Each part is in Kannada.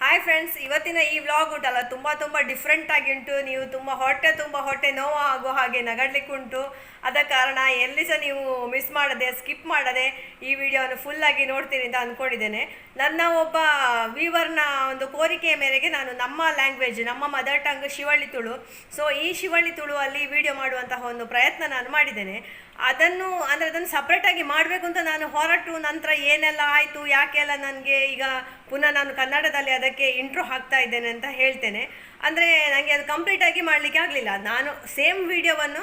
ಹಾಯ್ ಫ್ರೆಂಡ್ಸ್ ಇವತ್ತಿನ ಈ ವ್ಲಾಗ್ ಉಂಟಲ್ಲ, ತುಂಬ ತುಂಬ ಡಿಫ್ರೆಂಟ್ ಆಗಿ ಉಂಟು. ನೀವು ತುಂಬ ಹೊಟ್ಟೆ ತುಂಬ ಹೊಟ್ಟೆ ನೋವು ಆಗೋ ಹಾಗೆ ನಗಡ್ಲಿಕ್ಕೆ ಉಂಟು ಅದ ಕಾರಣ ಎಲ್ಲಿ ಸಹ ನೀವು ಮಿಸ್ ಮಾಡದೆ ಸ್ಕಿಪ್ ಮಾಡದೆ ಈ ವಿಡಿಯೋವನ್ನು ಫುಲ್ ಆಗಿ ನೋಡ್ತೀನಿ ಅಂತ ಅಂದ್ಕೊಂಡಿದ್ದೇನೆ ನನ್ನ ಒಬ್ಬ ವೀವರ್ನ ಒಂದು ಕೋರಿಕೆಯ ಮೇರೆಗೆ ನಾನು ನಮ್ಮ ಲ್ಯಾಂಗ್ವೇಜ್ ನಮ್ಮ mother tongue Shivalli Tulu. So ಈ ಶಿವಳ್ಳಿ ತುಳು ಅಲ್ಲಿ ವಿಡಿಯೋ ಮಾಡುವಂತಹ ಒಂದು ಪ್ರಯತ್ನ ನಾನು ಮಾಡಿದ್ದೇನೆ. ಅದನ್ನು, ಅಂದರೆ ಅದನ್ನು ಸಪ್ರೇಟಾಗಿ ಮಾಡಬೇಕು ಅಂತ ನಾನು ಹೊರಟು ನಂತರ ಏನೆಲ್ಲ ಆಯಿತು ಯಾಕೆಲ್ಲ ನನಗೆ ಈಗ ಪುನಃ ನಾನು ಕನ್ನಡದಲ್ಲಿ ಅದಕ್ಕೆ ಇಂಟ್ರೋ ಹಾಕ್ತಾ ಇದ್ದೇನೆ ಅಂತ ಹೇಳ್ತೇನೆ. ಅಂದರೆ ನನಗೆ ಅದು ಕಂಪ್ಲೀಟಾಗಿ ಮಾಡಲಿಕ್ಕೆ ಆಗಲಿಲ್ಲ. ನಾನು ಸೇಮ್ ವಿಡಿಯೋವನ್ನು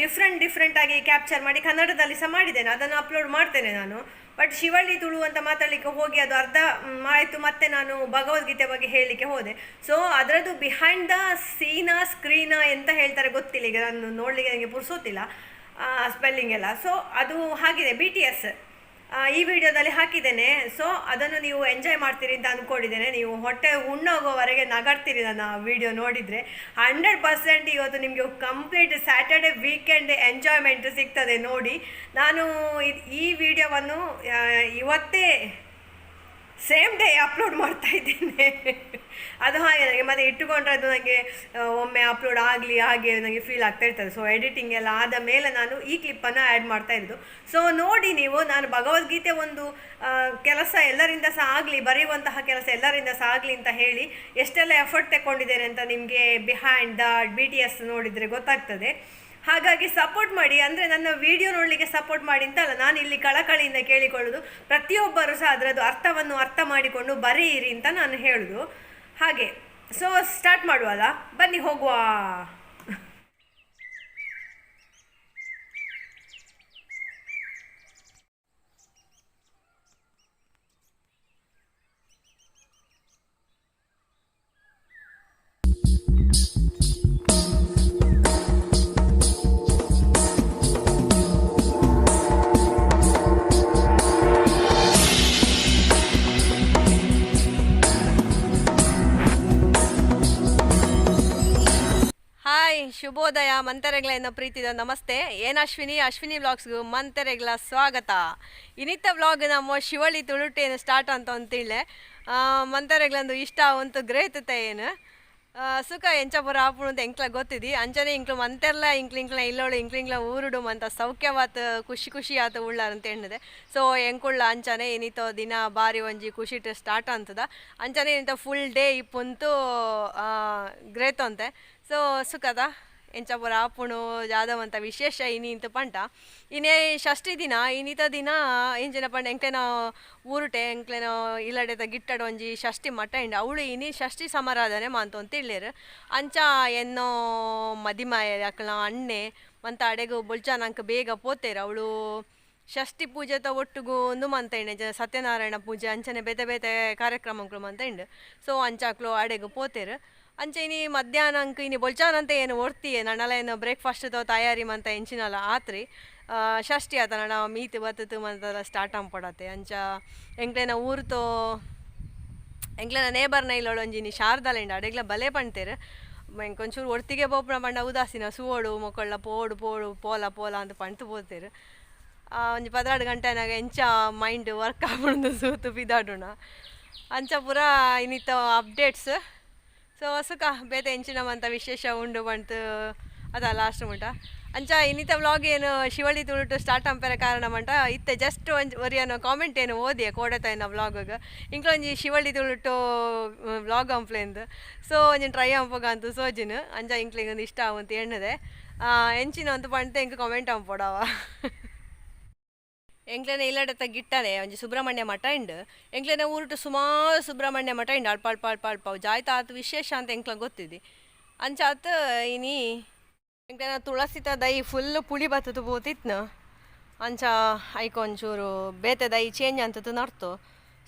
ಡಿಫ್ರೆಂಟ್ ಡಿಫ್ರೆಂಟಾಗಿ ಕ್ಯಾಪ್ಚರ್ ಮಾಡಿ ಕನ್ನಡದಲ್ಲಿ ಸಹ ಮಾಡಿದ್ದೇನೆ. ಅದನ್ನು ಅಪ್ಲೋಡ್ ಮಾಡ್ತೇನೆ ನಾನು. ಬಟ್ ಶಿವಳ್ಳಿ ತುಳು ಅಂತ ಮಾತಾಡಲಿಕ್ಕೆ ಹೋಗಿ ಅದು ಅರ್ಧ ಆಯಿತು ಮತ್ತೆ ನಾನು ಭಗವದ್ಗೀತೆ ಬಗ್ಗೆ ಹೇಳಲಿಕ್ಕೆ ಹೋದೆ. ಸೊ ಅದರದ್ದು ಬಿಹೈಂಡ್ ದ ಸೀನಾ ಸ್ಕ್ರೀನ ಎಂತ ಹೇಳ್ತಾರೆ ಗೊತ್ತಿಲ್ಲ. ಈಗ ನಾನು ನೋಡಲಿಕ್ಕೆ ನನಗೆ ಪುರ್ಸೋತಿಲ್ಲ ಸ್ಪೆಲ್ಲಿಂಗ್ ಎಲ್ಲ. ಸೊ ಅದು ಹಾಗಿದೆ ಬಿ ಟಿ ಎಸ್ ಈ ವಿಡಿಯೋದಲ್ಲಿ ಹಾಕಿದ್ದೇನೆ. ಸೊ ಅದನ್ನು ನೀವು ಎಂಜಾಯ್ ಮಾಡ್ತೀರಿ ಅಂತ ಅಂದ್ಕೊಂಡಿದ್ದೇನೆ ನೀವು ಹೊಟ್ಟೆ ಉಣ್ಣೋಗೋವರೆಗೆ ನಗಾಡ್ತೀರಿ ನನ್ನ ವಿಡಿಯೋ ನೋಡಿದರೆ. ಹಂಡ್ರೆಡ್ ಪರ್ಸೆಂಟ್ ಇವತ್ತು ನಿಮಗೆ ಕಂಪ್ಲೀಟ್ ಸ್ಯಾಟರ್ಡೆ ವೀಕೆಂಡ್ ಎಂಜಾಯ್ಮೆಂಟ್ ಸಿಗ್ತದೆ ನೋಡಿ. ನಾನು ಈ ವಿಡಿಯೋವನ್ನು ಇವತ್ತೇ ಸೇಮ್ ಡೇ ಅಪ್ಲೋಡ್ ಮಾಡ್ತಾ ಇದ್ದೇನೆ. ಅದು ಹಾಗೆ ನನಗೆ ಮತ್ತೆ ಇಟ್ಟುಕೊಂಡ್ರೆ ಅದು ನನಗೆ ಒಮ್ಮೆ ಅಪ್ಲೋಡ್ ಆಗಲಿ, ಹಾಗೆ ನನಗೆ ಫೀಲ್ ಆಗ್ತಾ ಇರ್ತದೆ. ಸೊ ಎಡಿಟಿಂಗ್ ಎಲ್ಲ ಆದ ಮೇಲೆ ನಾನು ಈ ಕ್ಲಿಪ್ಪನ್ನು ಆ್ಯಡ್ ಮಾಡ್ತಾ ಇರೋದು. ಸೊ ನೋಡಿ ನೀವು, ನಾನು ಭಗವದ್ಗೀತೆ ಒಂದು ಕೆಲಸ ಎಲ್ಲರಿಂದ ಸಹ ಆಗಲಿ, ಬರೆಯುವಂತಹ ಕೆಲಸ ಎಲ್ಲರಿಂದ ಸಹ ಆಗಲಿ ಅಂತ ಹೇಳಿ ಎಷ್ಟೆಲ್ಲ ಎಫರ್ಟ್ ತಗೊಂಡಿದ್ದೇನೆ ಅಂತ ನಿಮಗೆ behind the B T S ನೋಡಿದರೆ ಗೊತ್ತಾಗ್ತದೆ. ಹಾಗಾಗಿ ಸಪೋರ್ಟ್ ಮಾಡಿ, ಅಂದರೆ ನನ್ನ ವಿಡಿಯೋ ನೋಡಲಿಕ್ಕೆ ಸಪೋರ್ಟ್ ಮಾಡಿ ಅಂತ ಅಲ್ಲ ನಾನು ಇಲ್ಲಿ ಕಳಕಳಿಯಿಂದ ಕೇಳಿಕೊಳ್ಳೋದು. ಪ್ರತಿಯೊಬ್ಬರು ಸಹ ಅದರದ್ದು ಅರ್ಥವನ್ನು ಅರ್ಥ ಮಾಡಿಕೊಂಡು ಬರೆಯಿರಿ ಅಂತ ನಾನು ಹೇಳೋದು. ಹಾಗೆ ಸೊ ಸ್ಟಾರ್ಟ್ ಮಾಡುವಲ್ಲ? ಬನ್ನಿ ಹೋಗುವ. ಶುಭೋದಯ ಎನ್ನೋ ಪ್ರೀತಿದ ನಮಸ್ತೆ. ಏನು ಅಶ್ವಿನಿ? ಅಶ್ವಿನಿ ವ್ಲಾಗ್ಸ್ಗೂ ಮಂತರೆಗ್ಲ ಸ್ವಾಗತ. ಇನ್ನಿತ್ತ ವ್ಲಾಗ್ ನಮ್ಮ ಶಿವಳಿ ತುಳುಟೇನು ಸ್ಟಾರ್ಟ್ ಅಂತ ಅಂತೇಳಿ ಮಂತರೆಗ್ಲಂದು ಇಷ್ಟ ಅಂತ ಗ್ರೇತತೆ ಏನು? ಸುಖ ಎಂಚಪುರ ಅಂತ ಎಂಕ್ಲ ಗೊತ್ತಿದ್ದಿ ಅಂಚನೆ ಇಂಕ್ಲು ಮಂತೆರ್ಲ ಇಂಕ್ಲ ಇಂಕ್ಲ ಇಲ್ಲೋಳು ಇಂಕ್ಲ ಇಂಕ್ಲ ಊರುಡು ಅಂತ ಸೌಖ್ಯವಾತ, ಖುಷಿ ಖುಷಿ ಆತ ಉಳ್ಳಾರ ಅಂತ ಹೇಳಿದೆ ಸೊ, ಎಂಕುಳ್ಳ ಅಂಚನೆ ಏನಿತ್ತೋ ದಿನ ಬಾರಿ ಒಂಜಿ ಖುಷಿ ಸ್ಟಾರ್ಟ್ ಅಂತದ. ಅಂಚನೆ ಏನಿತ್ತ ಫುಲ್ ಡೇ ಇಪ್ಪಂತೂ ಗ್ರೇತ್ ಅಂತೆ ಸೊ, ಸುಖದ? ಎಂಚ ಪುರ ಆಪುಣು ಜಾದವಂತ ವಿಶೇಷ ಇನಿ ಇಂತ ಪಂಟ. ಇನ್ನೇ ಷಷ್ಠಿ ದಿನ ಇನ್ನಿತ ದಿನ ಇಂಚಿನ ಪಂಡ ಎಂಕ್ಲೆನ ಊರುಟೆ, ಎಂಕ್ಲೆನ ಇಲ್ಲಡೆದ ಗಿಟ್ಟಡ ಒಂಜಿ ಷಷ್ಠಿ ಮಟ್ಟ ಇಂಡ. ಅವಳು ಇನಿ ಷಷ್ಠಿ ಸಮಾರಾಧನೆ ಮಾಂತು ಅಂತ ಅಂಚ ಎನ್ನೋ ಮದಿಮಾಯ ಅಕ್ಕಳ ಅಣ್ಣೆ, ಮಂತ ಅಡೆಗು ಬುಲ್ಚಾನಂಕ ಬೇಗ ಪೋತೇರು. ಅವಳು ಷಷ್ಠಿ ಪೂಜೆತ ಒಟ್ಟಿಗೂ ಒಂದು ಮಂತ ಇಂಡೆ. ಸತ್ಯನಾರಾಯಣ ಪೂಜೆ ಅಂಚನೆ ಬೇತೆ ಬೇತೆ ಕಾರ್ಯಕ್ರಮಗಳು ಮಂತ ಇಂಡು. ಸೊ ಅಂಚಾಕ್ಲು ಅಡೆಗು ಪೋತೇರು. ಅಂಚೆ ಇನಿ ಮಧ್ಯಾಹ್ನ ಅಂಕ ಇನಿ ಬೊಲ್ಚಾನಂತ ಏನು ಒಡ್ತೀಯ ನನ್ನಲ್ಲ ಏನು ಬ್ರೇಕ್ಫಾಸ್ಟ್ ತೋ ತಯಾರಿ ಮಂತ ಎಂಚಿನಲ್ಲ ಆತ್ರಿ. ಷಷ್ಟಿ ಆತ ನಡ ಮೀತು ಬತ್ತತು ಮಂತ ಸ್ಟಾರ್ಟ್ ಅಂಪಡತ್ತೆ ಅಂಚ ಎಂಕ್ಲೆನ ಊರ್ತೋ ಎಂಕ್ಲೆನ ನೇಬರ್ನ ಇಲ್ಲೋಳು ಒಂಜಿನಿ ಶಾರದಾಲೆಂಡ ಅಡೆಗ್ಲ ಬಲೆ ಪಣ್ತೇರು. ಒಂಚೂರು ಒಟ್ಟಿಗೆ ಬೋಪಣ ಪಂಡ ಉದಾಸೀನ ಸುವೋಡು ಮೊಕ್ಕಳ್ಳ ಪೋಡು ಪೋಡು, ಪೋಲ ಪೋಲ ಅಂತ ಪಂತು ಪೋತೇರು. ಒಂಜಿ ಪದ್ರಾಡು ಗಂಟೆನಾಗ ಎಂಚ ಮೈಂಡ್ ವರ್ಕ್ ಆಪುಂಡು ಸೂತು ಬಿದಾಡೋಣ. ಅಂಚ ಪೂರ ಇನ್ನಿತ್ತ ಅಪ್ಡೇಟ್ಸ್. ಸೊ ಸುಖ ಬೇತೆ ಅಂತ ವಿಶೇಷ ಉಂಡು ಬಂತು. ಅದ ಲಾಸ್ಟ್ ಮುಟ ಅಂಚ, ಇನ್ನಿತ ವ್ಲಾಗ್ ಏನು ಶಿವಳ್ಳಿ ತುಳುಟು ಸ್ಟಾರ್ಟ್ ಅಂಪೆರ ಕಾರಣ ಮಂಟ, ಇತ್ತೆ ಜಸ್ಟ್ ಒಂಜ್ ಅನ್ನೋ ಕಾಮೆಂಟ್ ಏನು ಓದಿಯ ಕೋಡತ ಏನ ವ್ಲಾಗ್ ಇಂಕ್ಲೊಂಜಿ ಶಿವಳ್ಳಿ ತುಳುಟು ವ್ಲಾಗ್ ಅಂಪ್ಲೆಂದು ಸೊ ಒಂಜಿ ಟ್ರೈ ಅಂಪಗ ಅಂತ ಸೋಜಿನ. ಅಂಜ ಒಂದು ಇಷ್ಟ ಆವಂತ ಎಣ್ಣದೆ. ಎಂಚಿನ ಅಂತ ಪಂಡ್ತೆ ಇಂಕ ಕಾಮೆಂಟ್ ಅಂಪೋಡವ ಎಂಕ್ಲೆನ ಇಲ್ಲಡತ್ತ ಗಿಟ್ಟನೆ, ಒಂಜಿ ಸುಬ್ರಹ್ಮಣ್ಯ ಮಠ ಉಂಡು ಎಂಕ್ಲೆನ ಊರುಟು ಸುಮಾರು ಸುಬ್ರಹ್ಮಣ್ಯ ಮಠ ಇಂಡ್ ಅಲ್ಪ ಅಲ್ಪ ಅಲ್ಪ ಅಲ್ಪ ಜಾಯ್ತ ಆತ ವಿಶೇಷ ಅಂತ ಎಂಕ್ಲ ಗೊತ್ತಿದೆ ಅಂಚಾತ, ಇನಿ ಎಂಕ್ಲೆನ ತುಳಸಿತ ದೈ ಫುಲ್ ಪುಳಿ ಬತ್ತದು ಬೋತಿತ್ನ ಅಂಚ ಐಕ ಒಂಚೂರು ಬೇತೆ ದೈ ಚೇಂಜ್ ಅಂತದ್ದು ನಡ್ತು.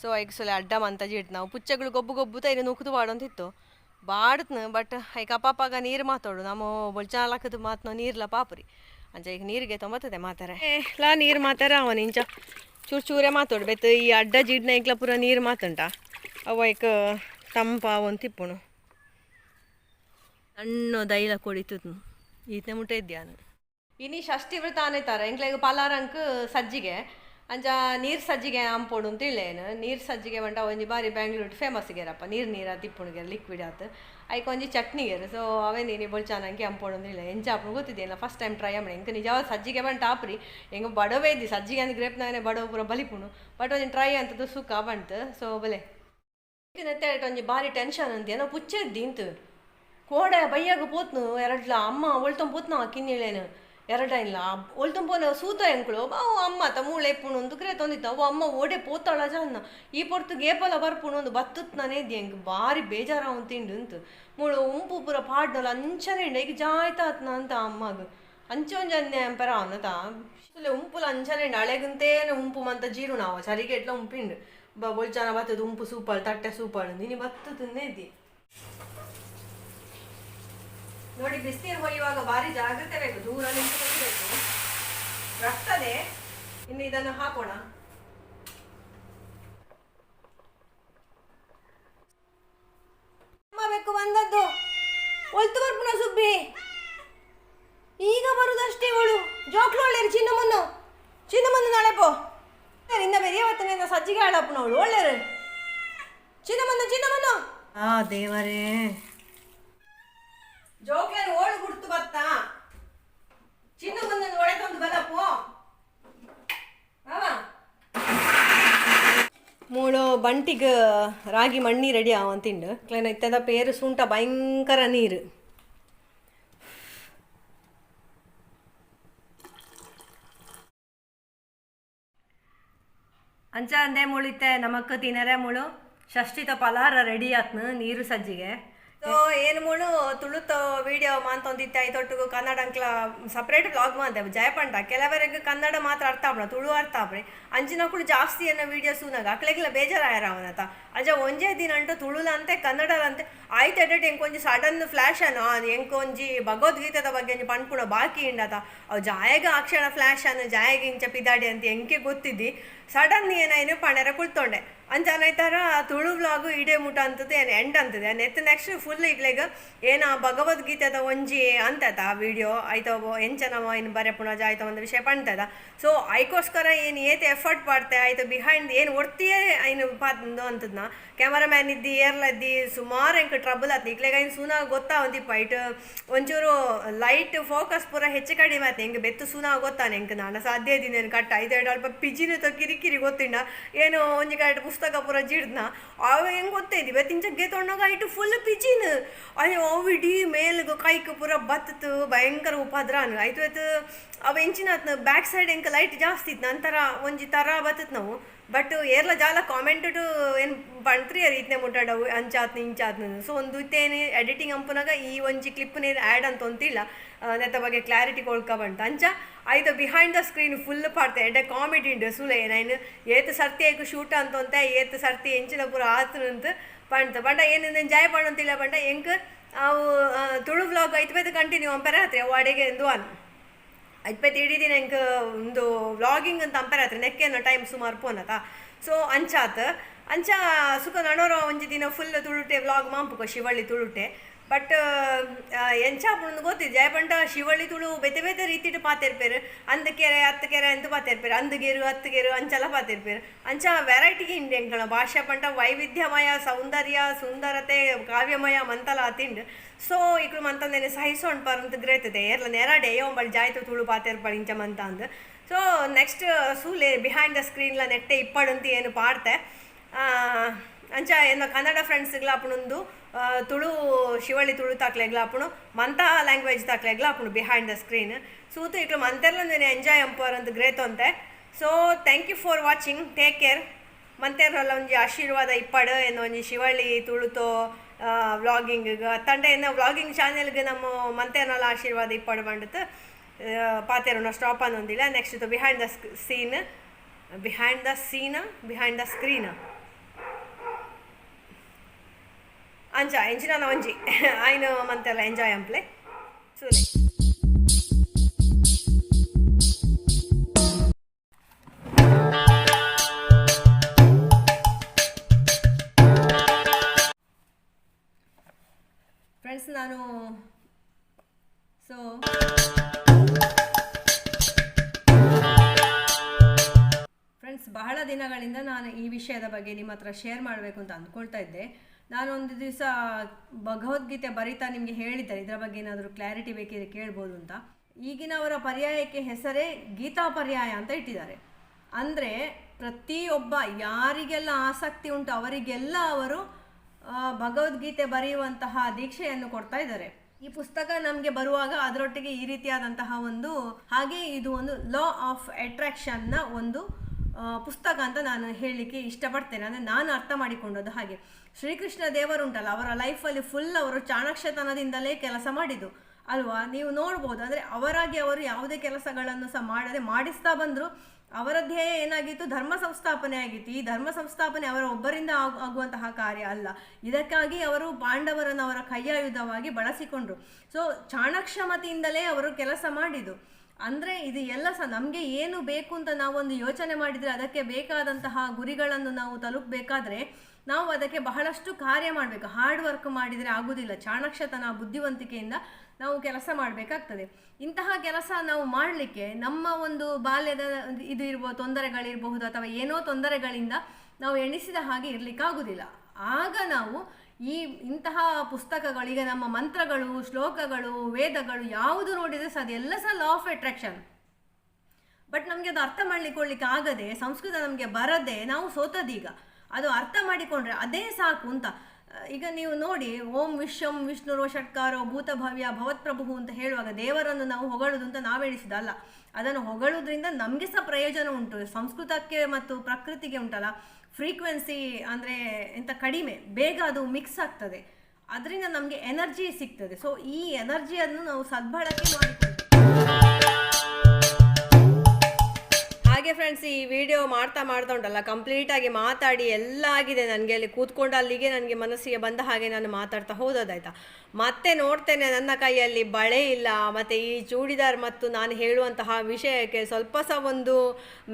ಸೊ ಐಕ್ ಸುಲೆ ಅಡ್ಡ ಮಂತ ಜಿಡ್ ನಾವು ಪುಚ್ಚಗಳು ಗೊಬ್ಬು ಗೊಬ್ಬು ತೈರು ನುಕ್ದು ಬಾಡೊಂತಿತ್ತು ಬಾಡತ್ನ ಬಟ್ ಐಕ ಅಪ್ಪಾಗ ನೀರು ಮಾತಾಡು. ನಮ್ಮ ಬೊಲ್ಚಾಲಕ್ಕದು ಮಾತ್ನ ನೀರ್ಲ ಪಾಪರಿ. ಅಂಚ ಈಗ ನೀರಿಗೆ ತೊಂಬತ್ತದೆ ಮಾತಾರೆ. ಲಾ ನೀರು ಮಾತಾರ ಅವನ ಇಂಚ ಚೂರು ಚೂರೇ ಮಾತಾಡ್ಬೇಕು. ಈ ಅಡ್ಡ ಜಿಡ್ನ ಈಗ ಪೂರ ನೀರು ಮಾತುಂಟ. ಅವ ಈಗ ತಂಪ ಅವನ್ ತಿಪ್ಪುಣು. ಸಣ್ಣ ದೈಲ ಕೊಡಿತು ಈತ ಮುಟ್ಟ ಇದ್ಯಾನು ಇನಿ ಷಷ್ಠಿ ವ್ರತ ಅನ್ನೇತಾರ ಈಗ ಪಾಲಾರಂಕ್ ಸಜ್ಜಿಗೆ. ಅಂಜ ನೀರ್ ಸಜ್ಜಿಗೆ ಅಂಪೋಡು ಅಂತ ಇಳ್ಳೇನು ನೀರ್ ಸಜ್ಜಿಗೆ ಬಂಟ ಒಂಜಿ ಬಾರಿ ಬ್ಯಾಂಗ್ಳೂರ್ ಫೇಮಸ್ ಗೇರಪ್ಪ. ನೀರ್ ನೀರ ತಿಪ್ಪುಣಿಗೆ ಲಿಕ್ವಿಡ್ ಆತ್. ಐಕ್ ಒಂಜಿ ಚಟ್ನಿಗೆರು ಸೊ ಅವೇ ನೀನು ಚೆನ್ನಾಗಿ ಇಲ್ಲ ಎಂಚ ಆಪು ಗೊತ್ತಿದೆಯಲ್ಲ ಫಸ್ಟ್ ಟೈಮ್ ಟ್ರೈ ಮಾಡಿ ಎಂಕ್ ನಿಜವಾದ ಸಜ್ಜಿಗೆ ಬಂಟ ಆಪ್ರಿ ಹೆಂಗೆ ಬಡವೇ ಇದ್ದಿ ಸಜ್ಜಿಗೆ ಅಂದ್ರೆ ಗ್ರೇಪ್ನಾಗನೆ ಬಡವ ಪೂರ ಬಲಿಪುಣು ಬಟ್ ಒಂದು ಟ್ರೈ ಅಂತದ್ದು ಸುಖ ಬಂತು ಸೊ ಬಲೆ ನೆತ್ತೇಟ್ ಒಂಜಿ ಬಾರಿ ಟೆನ್ಷನ್ ಅಂತ ಏನೋ ಪುಚ್ಚ ಇದ್ದಿಂತು ಕೋಡೆ ಬೈಯಾಗ ಪೋತ್ನು ಎರಡ್ಲ ಅಮ್ಮ ಒಳ್ತೊಂದು ಪೋತ್ನ ಕಿನ್ನಿಳೇನು ಎರಡ ಇಲ್ಲ. ಒಳ್ತುಂಪೋನ ಪೋನ ಸೂತ ಎಂಕುಳು ಅವು ಅಮ್ಮ, ತ, ಮೂಳೆ ಎಪ್ಪುಣು ಒಂದು ಕ್ರೇ ತೊಂದಿತ್ತು ಅವು ಅಮ್ಮ, ಓಡೆ ಪೋತಾಳ ಜಾನ್ನ. ಈ ಪೊರ್ತು ಗೇಪಲ ಬರ್ಪುಣು ಒಂದು ಬತ್ತುತ್ ನಾನೇ ಎಂಕ್ ಬಾರಿ ಬೇಜಾರ ಅವ್ನು ತಿಂಡು ಅಂತ ಮೂಳು ಉಂಪು ಪೂರ ಪಾಡ್ನಲ್ಲ ಅಂಚನೆ ಇಂಡ ಈಗ ಜಾಯ್ತಾತ್ನ ಅಂತ ಅಮ್ಮಗ. ಅಂಚೊಂಜನ್ನೆ ಅಂಪರ ಅನ್ನತ ಉಂಪುಲ ಅಂಚನೆ ಇಂಡ ಹಳೆಗಂತೇನೆ ಉಂಪು ಮಂತ ಜೀರು ನಾವು ಸರಿಗೆ ಎಟ್ಲ ಉಂಪಿಂಡು ಬೊಲ್ಚಾನ ಬತ್ತದ ಉಂಪು ಸೂಪಲ್ ತಟ್ಟೆ ಸೂಪಲ್ ನೀನು ಬತ್ತದನ್ನೇ ಇದ್ದಿ. ನೋಡಿ, ಬಿಸಿನೀರು ಹೊಯ್ಯುವಾಗ ಭಾರಿ ಜಾಗ್ರತೆ ಬೇಕು, ದೂರ ನಿಂತುಕೊಳ್ಬೇಕು. ರಕ್ತದೆ ಇನ್ನು ಇದನ್ನು ಹಾಕೋಣ. ಬೇಕು ಬಂದದ್ದು ಒಲ್ತು ಬರ್ಪುನ ಸುಬ್ಬಿ. ಈಗ ಬರುದಷ್ಟೇ ಇವಳು ಜೋಕ್ಲು ಮುನ್ನು ಚಿನ್ನ ಮುನ್ನು ನಾಳೆ ಪೋ. ಇನ್ನ ಬೇರೆ ಯಾವತ್ತನೇ ಸಜ್ಜಿಗೆ ಹಾಳಪ್ಪನವಳು ಒಳ್ಳೆರು ಚಿನ್ನಮ್ಮನ್ನು ಚಿನ್ನಮ್ಮನ್ನು. ಆ ದೇವರೇ. ಜೋಕ್ಲೇನು ಓಳು ಗುಡ್ತು ಬತ್ತ ಚಿನ್ನ ಬಂದ ಒಡೆದೊಂದು ಬಲಪು ಮೂಳು ಬಂಟಿಗೆ, ರಾಗಿ ಮಣ್ಣಿ ರೆಡಿ ಆವಂತಿಂಡು ಕ್ಲೇನ ಇತ್ತದ ಪೇರು ಸುಂಟ ಭಯಂಕರ ನೀರು. ಅಂಚ ಅಂದೇ ಮುಳಿತೆ ನಮಕ್ ತಿನ್ನರೆ ಮುಳು. ಷಷ್ಟಿತ ಪಲಾರ ರೆಡಿ ಆತ್ನು ನೀರು ಸಜ್ಜಿಗೆ. ಸೊ ಏನು ಮುಳು ತುಳುತ ವಿಡಿಯೋ ಮಾಂತೊಂದಿತ್ತೆ ಐತೊಟ್ಟಿಗೂ ಕನ್ನಡ ಅಂಕ್ಲ ಸಪ್ರೇಟ್ ಬ್ಲಾಗ್ ಮಾಂತೆ ಜಯಪಂಡ. ಕೆಲವರಿಗೆ ಕನ್ನಡ ಮಾತ್ರ ಅರ್ಥ ಆಗ್ಬಿಡ, ತುಳು ಅರ್ಥ ಆಗ್ರಿ ಕೂಡ ಜಾಸ್ತಿ ಅನ್ನೋ ವಿಡಿಯೋ ಸೂನಾಗ ಅಕ್ಲೆಗ್ಲ ಬೇಜಾರಾಯರ ಅವನತ ಅಜ ಒಂಜೇ ದಿನ ಅಂಟು ತುಳುಲಂತೆ, ಕನ್ನಡಲಂತೆ. ಆಯ್ತು ಎಡೆಟ್ ಎಂಕೊಂಜಿ ಸಡನ್ ಫ್ಲಾಶ್ ಅನ್ನು ಎಂಕೊಂಜಿ ಭಗವದ್ಗೀತದ ಬಗ್ಗೆ ಒಂಜಿ ಪಣ್ಪುಣ ಬಾಕಿ ಇಂಡತ. ಅವು ಜಾಯಗ ಅಕ್ಷರ ಫ್ಲಾಶ್ ಅನ್ನು, ಜಾಯಗ ಇಂಚ ಪಿದಾಡಿ ಅಂತ, ಎಂಕೆ ಗೊತ್ತಿದ್ದಿ. ಸಡನ್ ಏನಾಯ್ನು ಪಣೆರ ಕುಳ್ತೊಂಡೆ. ಅಂಚನೈತರ ತುಳು ವ್ಲಾಗು ಇಡೇ ಮುಟ ಅಂತದೆ ಏನು ಎಂಡ್ ಅಂತದೆ ನೆತ್ ನೆಕ್ಸ್ಟ್ ಫುಲ್ ಇಗ್ಲೆಗ ಏನ ಭಗವದ್ಗೀತೆದ ಒಂಜಿ ಅಂತದ ಆ ವಿಡಿಯೋ ಆಯ್ತ ಎಂಚನವ ಇನ್ ಬರೆ ಪುಣಜ ಆಯ್ತ ಒಂದು ವಿಷಯ ಪಣ್ತದ. ಸೊ ಐಕೋಸ್ಕರ ಏನು ಏತೆ ಎಫರ್ಟ್ ಪಾಡ್ತೆ? ಆಯ್ತು ಬಿಹೈಂಡ್ ಏನು ಒಡ್ತಿಯೇ ಏನು ಪಾತಂದು ಅಂತದ್ನ? ಕ್ಯಾಮರಾಮ್ಯಾನ್ ಇದ್ದಿ ಏರ್ಲದ್ದಿ ಸುಮಾರು ಎಂಕ ಟ್ರಬಲ್ ಆತ್ ಇಗ್ಲೆಗ ಏನು ಸೂನ ಗೊತ್ತಾ ಒಂದಿಪ್ಪ? ಪೈಟ್ ಒಂಚೂರು ಲೈಟ್ ಫೋಕಸ್ ಪೂರ ಹೆಚ್ಚು ಕಡಿಮೆ ಆಯ್ತು ಹೆಂಗೆ ಬೆತ್ತು ಸೂನ ಗೊತ್ತಾನೆ? ಹೆಂಗೆ ನಾನು ಸಾಧ್ಯ ಇದ್ದೀನಿ ಕಟ್ಟ? ಎರಡು ಅಲ್ಪ ಪಿಜಿನ ಕಿರಿಕಿರಿ ಗೊತ್ತಿಂಡ. ಏನು ಒಂಜಿ ಕಡೆ ಪುಸ್ತಕ ಪೂರ ಜಿಡ್ನ ಅವ ಹೆಂಗೆ ಗೊತ್ತೈತಿ ಬೆತ್ತಿಂಚಗ್ಗೆ ತೊಗೊಂಡಾಗ ಐಟು ಫುಲ್ ಪಿಜಿನ ಅಯ್ಯೋ ಅವು ಇಡೀ ಮೇಲ್ಗ ಕೈಕ್ ಪೂರ ಬತ್ತತು ಭಯಂಕರ ಉಪದ್ರಾನು. ಆಯ್ತು ಆಯ್ತು, ಅವ ಹೆಂಚಿನ ಬ್ಯಾಕ್ ಸೈಡ್ ಎಂಕ ಲೈಟ್ ಜಾಸ್ತಿ ಇತ್ತು ನಂತರ ಒಂಜಿ ತರ ಬತ್ತತ್ ನಾವು. ಬಟ್ ಏರ್ಲ ಜಾಲ ಕಾಮೆಂಟ್ ಏನು ಪಣ್ತ್ರಿ ರೀತಿನೇ ಮುಟ್ಟಾಡವು ಅಂಚಾತ್ನ, ಇಂಚಾತ್ನ. ಸೊ ಒಂದು ಇತ್ತೇನು ಎಡಿಟಿಂಗ್ ಅಂಪನಾಗ ಈ ಒಂಜಿ ಕ್ಲಿಪ್ನ ಆ್ಯಡ್ ಅಂತ ಅಂತಿಲ್ಲ ನೆತ್ತ ಬಗ್ಗೆ ಕ್ಲಾರಿಟಿ ಕೊಳ್ಕೊಬಂತ ಅಂಚ ಐದು ಬಿಹೈಂಡ್ ದ ಸ್ಕ್ರೀನ್ ಫುಲ್ ಪಾಡ್ತೆ. ಎಡ್ಡೆ ಕಾಮಿಡಿ ಉಂಡು ಸುಲೆ. ನೈನ್ ಏತ್ ಸರ್ತಿ ಐಕು ಶೂಟ್ ಅಂತಂತೆ ಏತ್ ಸರ್ತಿ ಎಂಚಿನ ಪೂರ ಆತನು ಅಂತ ಪಂಡ್ತ. ಬಂಡ ಏನು ಜಾಯ್ ಪಣ್ಣಂತಿಲ್ಲ ಬಂಡ ಎಂಕ್ ಅವು ತುಳು ವ್ಲಾಗ್ ಐದು ಬೇದ ಕಂಟಿನ್ಯೂ ಅಂಪೆರ ಹತ್ರ ಅವು ಅಡೆಗೆ ಎಂದು ಅನ್ ಐದ್ಪೈತ್ ಇಡೀ ದಿನ ಎಂಕ್ ಒಂದು ವ್ಲಾಗಿಂಗ್ ಅಂತ ಅಂಪೆರ ಹತ್ರ ನೆಕ್ಕೇನ ಟೈಮ್ ಸುಮಾರು ಪೋನತ ಸೊ ಅಂಚಾತ್. ಅಂಚ ಸುಖ ನನೋರ ಒಂಜಿ ದಿನ ಫುಲ್ ತುಳುಟೆ ವ್ಲಾಗ್ ಮಾಂಪುಕ, ಶಿವಳ್ಳಿ ತುಳುಟೆ. ಬಟ್ ಎಂಚಾಪುಂದು ಗೊತ್ತಿದೆ. ಜಯಪಂಟ ಶಿವಳ್ಳಿ, ತುಳು ಬೇತೆ ಬೇತೆ ರೀತಿಟ್ ಪಾತಿರ್ಪೇರು. ಅಂದ ಕೆರೆ ಹತ್ತು ಕೆರೆ ಅಂತ ಪಾತಿರ್ಪೇರು. ಅಂದ ಗೇರು ಹತ್ತು ಗೇರು ಅಂಚೆಲ್ಲ ಪಾತಿರ್ಪೇರು. ಅಂಚ ವೆರೈಟಿ ಇಂಡಿ ಭಾಷೆ ಪಂಡ ವೈವಿಧ್ಯಮಯ, ಸೌಂದರ್ಯ, ಸುಂದರತೆ, ಕಾವ್ಯಮಯ ಮಂತಲ ಅತಿಂಡು ಸೊ ಇಕ್ಕಳು ಮಂತಂದೇನೆ ಸಹಿಸೋಣ ಪರ್ ಅಂತ ಗ್ರೇತದೆ ಏರ್ಲ ನೆರಡೆ ಒಂಬಳಿ ಜಾಯ್ತು ತುಳು ಪಾತಿರ್ಪಡಿ ಇಂಚ ಮಂತ ಸೊ ನೆಕ್ಸ್ಟ್ ಸೂಲೆ ಬಿಹೈಂಡ್ ದ ಸ್ಕ್ರೀನ್ಲ ನೆಟ್ಟೆ ಇಪ್ಪಡಂತ ಏನು ಪಾಡ್ತೆ. ಅಂಚ ಏನೋ ಕನ್ನಡ ಫ್ರೆಂಡ್ಸ್ಗಳ ಅಪ್ಪನೊಂದು ತುಳು ಶಿವಳ್ಳಿ ತುಳು ತಾಕ್ಲೆಗ್ಲ ಅಪ್ಪನು, ಮಂತ ಲ್ಯಾಂಗ್ವೇಜ್ ತಾಕ್ಲೆಗ್ಲ ಅಪ್ಪನು ಬಿಹೈಂಡ್ ದ ಸ್ಕ್ರೀನ್ ಸೂತು ಇಟ್ಲು ಮಂತೆಲ್ಲ ನೀನು ಎಂಜಾಯ್ ಅಂಪರ್ ಅಂತ ಗ್ರೇತ್ ಅಂತೆ. So thank you for watching take care ಮಂತೆರ್ಲ ಒಂಜಿ ಆಶೀರ್ವಾದ ಇಪ್ಪಡು ಏನು ಒಂಜಿ ಶಿವಳ್ಳಿ ತುಳುತೋ ವ್ಲಾಗಿಂಗ್ ತಂಡ ಏನೋ ವ್ಲಾಗಿಂಗ್ ಚಾನೆಲ್ಗೆ ನಮ್ಮ ಮಂತೆರ್ನಲ್ಲ ಆಶೀರ್ವಾದ ಇಪ್ಪಡು ಬಂಡತ್. ಪಾತೆರನ stop ಅನ್ನೊಂದಿಲ್ಲ. Next behind the scene behind the scene behind the screen ಅಂಜ ಎಂಜಿನ ಒಂಜಿ ಆಯ್ನ ಮಂತೆಲ್ಲ ಎಂಜಾಯ್ ಅಂಪ್ಲೆ ಸೂಲೆ ಫ್ರೆಂಡ್ಸ್ ನಾನು ಸೊ ಫ್ರೆಂಡ್ಸ್ ಬಹಳ ದಿನಗಳಿಂದ ನಾನು ಈ ವಿಷಯದ ಬಗ್ಗೆ ನಿಮ್ಮ ಹತ್ರ ಶೇರ್ ಮಾಡಬೇಕು ಅಂತ ಅಂದ್ಕೊಳ್ತಾ ಇದ್ದೆ. ನಾನು ಒಂದು ದಿವಸ ಭಗವದ್ಗೀತೆ ಬರಿತಾ ನಿಮಗೆ ಹೇಳಿದ್ದೆ, ಇದರ ಬಗ್ಗೆ ಏನಾದರೂ ಕ್ಲಾರಿಟಿ ಬೇಕಿದ್ರೆ ಕೇಳ್ಬೋದು ಅಂತ. ಈಗಿನವರ ಪರ್ಯಾಯಕ್ಕೆ ಹೆಸರೇ ಗೀತಾ ಪರ್ಯಾಯ ಅಂತ ಇಟ್ಟಿದ್ದಾರೆ. ಅಂದರೆ ಪ್ರತಿಯೊಬ್ಬ ಯಾರಿಗೆಲ್ಲ ಆಸಕ್ತಿ ಉಂಟು ಅವರಿಗೆಲ್ಲ ಅವರು ಭಗವದ್ಗೀತೆ ಬರೆಯುವಂತಹ ದೀಕ್ಷೆಯನ್ನು ಕೊಡ್ತಾ ಇದ್ದಾರೆ. ಈ ಪುಸ್ತಕ ನಮಗೆ ಬರುವಾಗ ಅದರೊಟ್ಟಿಗೆ ಈ ರೀತಿಯಾದಂತಹ ಒಂದು ಹಾಗೆ ಇದು ಒಂದು ಲಾ ಆಫ್ ಅಟ್ರಾಕ್ಷನ್ನ ಒಂದು ಪುಸ್ತಕ ಅಂತ ನಾನು ಹೇಳಲಿಕ್ಕೆ ಇಷ್ಟಪಡ್ತೇನೆ. ಅಂದರೆ ನಾನು ಅರ್ಥ ಮಾಡಿಕೊಂಡದ್ದು ಹಾಗೆ. ಶ್ರೀಕೃಷ್ಣ ದೇವರುಂಟಲ್ಲ ಅವರ ಲೈಫಲ್ಲಿ ಫುಲ್ ಅವರು ಚಾಣಕ್ಷತನದಿಂದಲೇ ಕೆಲಸ ಮಾಡಿದ್ದು. ಅಲ್ವಾ? ನೀವು ನೋಡ್ಬೋದು. ಅಂದರೆ ಅವರಾಗಿ ಅವರು ಯಾವುದೇ ಕೆಲಸಗಳನ್ನು ಸಹ ಮಾಡದೆ ಮಾಡಿಸ್ತಾ ಬಂದರು. ಅವರ ಧ್ಯೇಯ ಏನಾಗಿತ್ತು? ಧರ್ಮ ಸಂಸ್ಥಾಪನೆ ಆಗಿತ್ತು. ಈ ಧರ್ಮ ಸಂಸ್ಥಾಪನೆ ಅವರ ಒಬ್ಬರಿಂದ ಆಗು, ಆಗುವಂತಹ ಕಾರ್ಯ ಅಲ್ಲ. ಇದಕ್ಕಾಗಿ ಅವರು ಪಾಂಡವರನ್ನು ಅವರ ಕೈಯಾಯುಧವಾಗಿ ಬಳಸಿಕೊಂಡ್ರು. ಸೊ ಚಾಣಕ್ಷಮತೆಯಿಂದಲೇ ಅವರು ಕೆಲಸ ಮಾಡಿದ್ದು. ಅಂದರೆ ಇದು ಎಲ್ಲ ಸಹ ನಮಗೆ ಏನು ಬೇಕು ಅಂತ ನಾವೊಂದು ಯೋಚನೆ ಮಾಡಿದರೆ ಅದಕ್ಕೆ ಬೇಕಾದಂತಹ ಗುರಿಗಳನ್ನು ನಾವು ತಲುಪಬೇಕಾದ್ರೆ ನಾವು ಅದಕ್ಕೆ ಬಹಳಷ್ಟು ಕಾರ್ಯ ಮಾಡಬೇಕು. ಹಾರ್ಡ್ ವರ್ಕ್ ಮಾಡಿದರೆ ಆಗೋದಿಲ್ಲ. ಚಾಣಕ್ಷತನ ಬುದ್ಧಿವಂತಿಕೆಯಿಂದ ನಾವು ಕೆಲಸ ಮಾಡಬೇಕಾಗ್ತದೆ. ಇಂತಹ ಕೆಲಸ ನಾವು ಮಾಡಲಿಕ್ಕೆ ನಮ್ಮ ಒಂದು ಬಾಲ್ಯದ ಇದು ಇರ್ಬೋದು ತೊಂದರೆಗಳಿರಬಹುದು ಅಥವಾ ಏನೋ ತೊಂದರೆಗಳಿಂದ ನಾವು ಎಣಿಸಿದ ಹಾಗೆ ಇರಲಿಕ್ಕಾಗುವುದಿಲ್ಲ ಆಗ ನಾವು ಈ ಇಂತಹ ಪುಸ್ತಕಗಳು ಈಗ ನಮ್ಮ ಮಂತ್ರಗಳು, ಶ್ಲೋಕಗಳು, ವೇದಗಳು ಯಾವುದು ನೋಡಿದರೆ ಸಹ ಅದೆಲ್ಲ ಸಹ ಲಾ ಆಫ್ ಅಟ್ರಾಕ್ಷನ್ ಬಟ್ ನಮಗೆ ಅದು ಅರ್ಥ ಮಾಡ್ಲಿಕ್ಕೆ ಆಗದೆ, ಸಂಸ್ಕೃತ ನಮಗೆ ಬರದೆ ನಾವು ಸೋತದೀಗ. ಅದು ಅರ್ಥ ಮಾಡಿಕೊಂಡ್ರೆ ಅದೇ ಸಾಕು ಅಂತ. ಈಗ ನೀವು ನೋಡಿ, ಓಂ ವಿಶ್ವಂ ವಿಷ್ಣುರೋ ಷಟ್ಕಾರೋ ಭೂತಭವ್ಯ ಭವತ್ಪ್ರಭು ಅಂತ ಹೇಳುವಾಗ ದೇವರನ್ನು ನಾವು ಹೊಗಳುದು ಅಂತ ನಾವೆಣಿಸಿದಲ್ಲ ಅದನ್ನು ಹೊಗಳುದ್ರಿಂದ ನಮಗೆ ಸಹ ಪ್ರಯೋಜನ ಉಂಟು. ಸಂಸ್ಕೃತಕ್ಕೆ ಮತ್ತು ಪ್ರಕೃತಿಗೆ ಉಂಟಲ್ಲ ಫ್ರೀಕ್ವೆನ್ಸಿ ಅಂದರೆ ಎಂತ ಕಡಿಮೆ, ಬೇಗ ಅದು ಮಿಕ್ಸ್ ಆಗ್ತದೆ. ಅದರಿಂದ ನಮಗೆ ಎನರ್ಜಿ ಸಿಗ್ತದೆ. ಸೊ ಈ ಎನರ್ಜಿಯನ್ನು ನಾವು ಸದ್ಬಳಕೆ ಮಾಡಿಕೊಳ್ಬೇಕು. ಹಾಗೆ ಫ್ರೆಂಡ್ಸ್ ಈ ವಿಡಿಯೋ ಮಾಡ್ತಾ ಮಾಡ್ತಾ ಉಂಟಲ್ಲ ಕಂಪ್ಲೀಟಾಗಿ ಮಾತಾಡಿ ಎಲ್ಲ ಆಗಿದೆ ನನಗೆ, ಅಲ್ಲಿ ಕೂತ್ಕೊಂಡು ಅಲ್ಲಿಗೆ ನನಗೆ ಮನಸ್ಸಿಗೆ ಬಂದ ಹಾಗೆ ನಾನು ಮಾತಾಡ್ತಾ ಹೋದದಾಯ್ತಾ ಮತ್ತೆ ನೋಡ್ತೇನೆ ನನ್ನ ಕೈಯಲ್ಲಿ ಬಳೆ ಇಲ್ಲ, ಮತ್ತು ಈ ಚೂಡಿದಾರ್ ಮತ್ತು ನಾನು ಹೇಳುವಂತಹ ವಿಷಯಕ್ಕೆ ಸ್ವಲ್ಪ ಸಹ ಒಂದು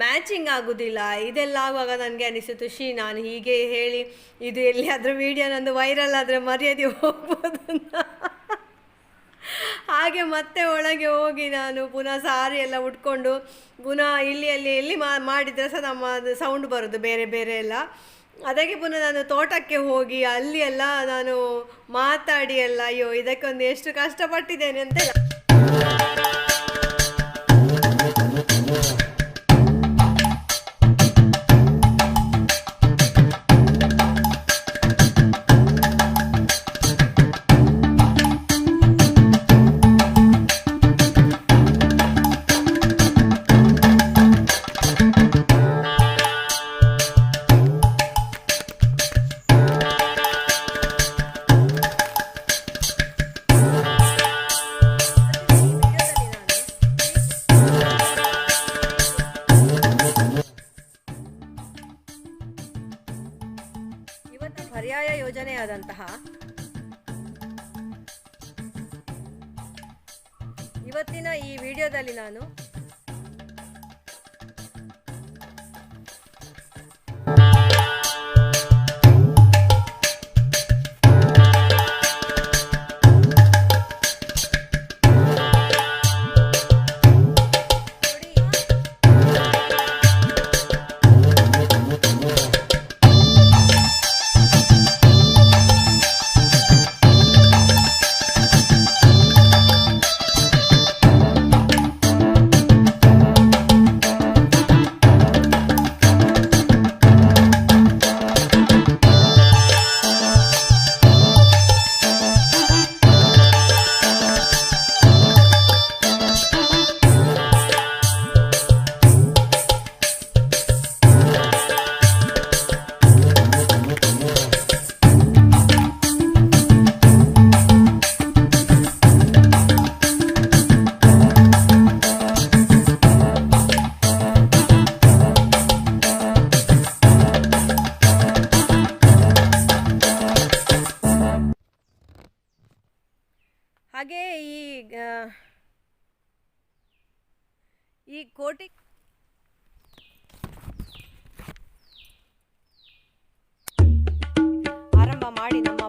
ಮ್ಯಾಚಿಂಗ್ ಆಗೋದಿಲ್ಲ ಇದೆಲ್ಲ ಆಗುವಾಗ ನನಗೆ ಅನಿಸಿತು ಶಿ ನಾನು ಹೀಗೆ ಹೇಳಿ, ಇದು ಎಲ್ಲಿಯಾದರೂ ವಿಡಿಯೋ ನಂದು ವೈರಲ್ ಆದರೆ ಮರ್ಯಾದೆ ಹೋಗ್ಬೋದು. ಹಾಗೆ ಮತ್ತೆ ಒಳಗೆ ಹೋಗಿ ನಾನು ಪುನಃ ಸಾರಿ ಎಲ್ಲ ಉಟ್ಕೊಂಡು ಪುನಃ ಇಲ್ಲಿ, ಅಲ್ಲಿ ಎಲ್ಲಿ ಮಾಡಿದ್ರೆ ಸಹ ನಮ್ಮ ಸೌಂಡ್ ಬರೋದು ಬೇರೆ ಬೇರೆ ಎಲ್ಲ. ಅದಕ್ಕೆ ಪುನಃ ನಾನು ತೋಟಕ್ಕೆ ಹೋಗಿ ಅಲ್ಲಿ ಎಲ್ಲ ನಾನು ಮಾತಾಡಿ ಎಲ್ಲ, ಅಯ್ಯೋ ಇದಕ್ಕೊಂದು ಎಷ್ಟು ಕಷ್ಟಪಟ್ಟಿದ್ದೇನೆ ಅಂತ ವಿಡಿಯೋದಲ್ಲಿ ಈ ಕೋಟಿ ಆರಂಭ ಮಾಡಿ ನಮ್ಮ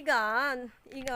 ಈಗ ಈಗ